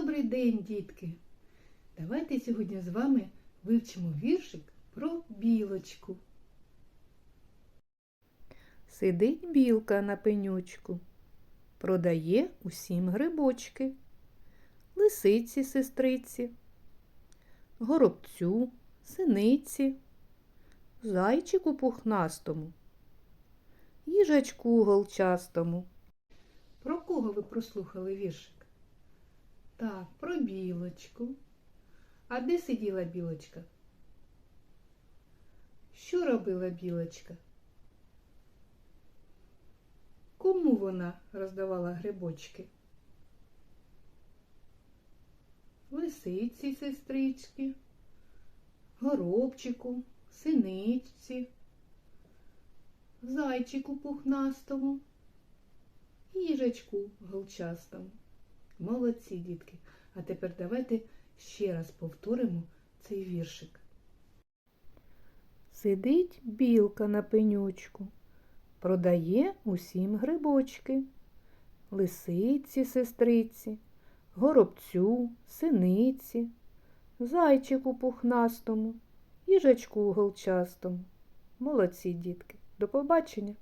Добрий день, дітки! Давайте сьогодні з вами вивчимо віршик про білочку. Сидить білка на пенючку, продає усім грибочки, лисиці сестриці, горобцю, синиці, зайчику пухнастому, їжачку голчастому. Про кого ви прослухали віршик? Так, про білочку. А де сиділа білочка? Що робила білочка? Кому вона роздавала грибочки? Лисиці сестрички, горобчику, синичці, зайчику пухнастому їжачку голчастому. Молодці, дітки. А тепер давайте ще раз повторимо цей віршик. Сидить білка на пенючку, продає усім грибочки, лисиці сестриці, горобцю, синиці, зайчику пухнастому, їжачку голчастому. Молодці, дітки. До побачення!